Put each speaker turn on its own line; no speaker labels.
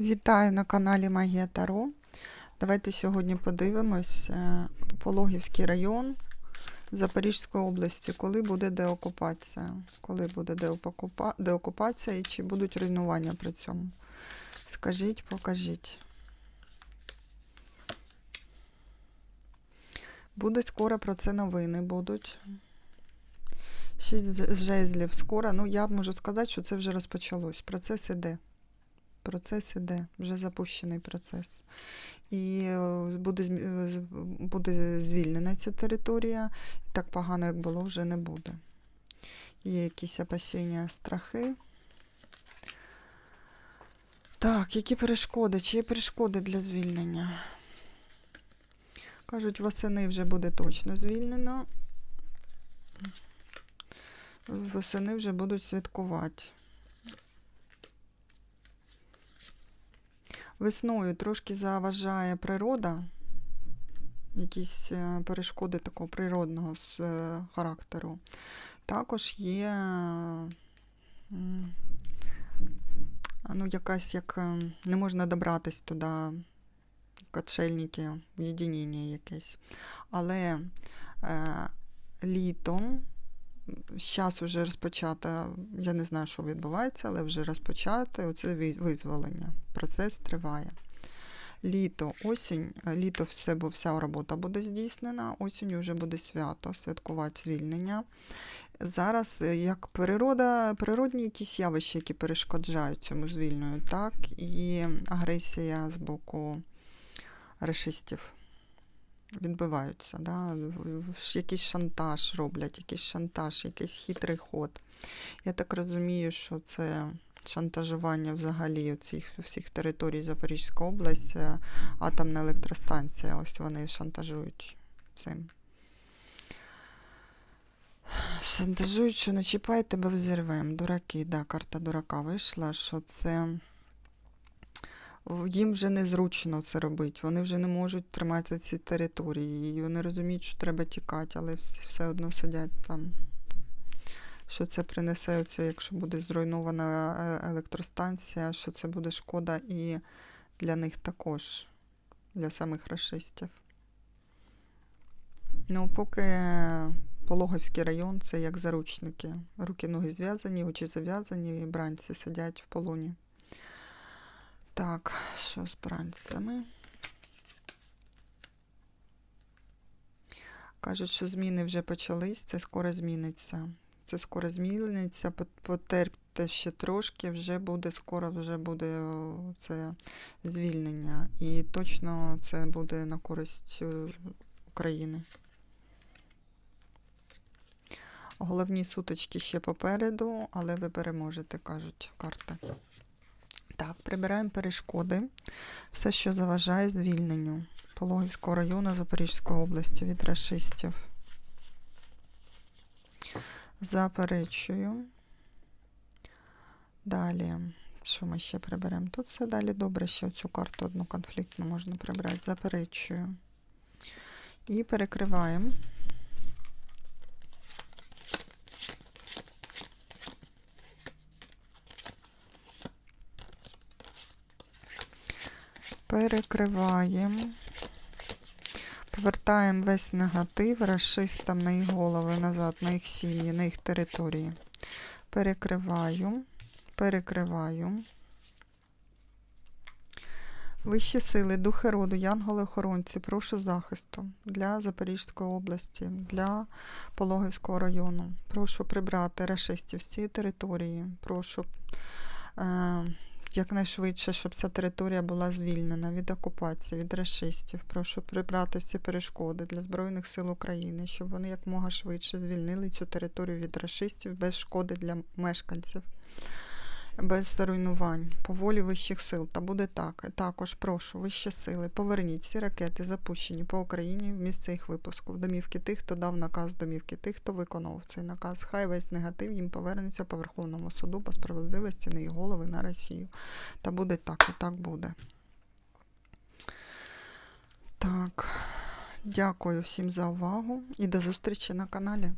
Вітаю на каналі Магія Таро. Давайте сьогодні подивимось е, Пологівський район Запорізької області, коли буде деокупація. Коли буде деокупа- деокупація і чи будуть руйнування при цьому. Скажіть, покажіть. Буде скоро про це новини будуть. Шість жезлів скоро. Ну, я можу сказати, що це вже розпочалось. Процес іде. Процес іде, вже запущений процес. І е, буде, е, буде звільнена ця територія. Так погано, як було, вже не буде. Є якісь опасіння, страхи. Так, які перешкоди? Чи є перешкоди для звільнення? Кажуть, восени вже буде точно звільнено. Восени вже будуть святкувати. Весною трошки заважає природа, якісь е, перешкоди такого природного е, характеру. Також є ну, якась як е, не можна добратись туди, качельники, уєдинення якесь. Але е, літом, зараз вже розпочато, я не знаю, що відбувається, але вже розпочато оце визволення. Процес триває. Літо, осінь, е, літо все, бо вся робота буде здійснена, осінь вже буде свято, святкувати звільнення. Зараз е, як природа, природні якісь явища, які перешкоджають цьому звільненню, так і агресія з боку решистів відбиваються. Да? Якийсь шантаж роблять, якийсь шантаж, якийсь хитрий ход. Я так розумію, що це шантажування взагалі цих всіх територій Запорізької області, атомна електростанція, ось вони шантажують цим. Шантажують, що не чіпай тебе взірвем. Дураки, да, карта дурака вийшла, що це їм вже незручно це робити. Вони вже не можуть тримати ці території. І вони розуміють, що треба тікати, але все одно сидять там. Що це принесе, оце, якщо буде зруйнована е, електростанція, що це буде шкода і для них також, для самих расистів. Ну, поки Пологовський район це як заручники. Руки ноги зв'язані, очі зав'язані, і бранці сидять в полоні. Так, що з бранцями? Кажуть, що зміни вже почались, це скоро зміниться. Це скоро зміниться, пот- потерпте ще трошки, вже буде, скоро вже буде це звільнення. І точно це буде на користь е, України. Головні сутички ще попереду, але ви переможете, кажуть карти. Так, прибираємо перешкоди. Все, що заважає звільненню Пологівського району Запорізької області від расистів. Заперечую. Далі, що ми ще приберемо? Тут все далі добре, ще цю карту одну конфліктну можна прибрати. Заперечую. І перекриваємо. Перекриваємо. Повертаємо весь негатив расистам на їх голови назад, на їх сім'ї, на їх території. Перекриваю, перекриваю. Вищі сили, духи роду, янголи-охоронці, прошу захисту для Запорізької області, для Пологівського району. Прошу прибрати расистів з цієї території. Прошу е, якнайшвидше, щоб ця територія була звільнена від окупації, від расистів. Прошу прибрати всі перешкоди для Збройних сил України, щоб вони якмога швидше звільнили цю територію від расистів без шкоди для мешканців, без руйнувань, по волі вищих сил. Та буде так. Також прошу вищі сили, поверніть всі ракети, запущені по Україні в місце їх випуску, в домівки тих, хто дав наказ домівки тих, хто виконував цей наказ. Хай весь негатив їм повернеться по Верховному суду по справедливості на їх голови на Росію. Та буде так, і так буде. Так. Дякую всім за увагу і до зустрічі на каналі.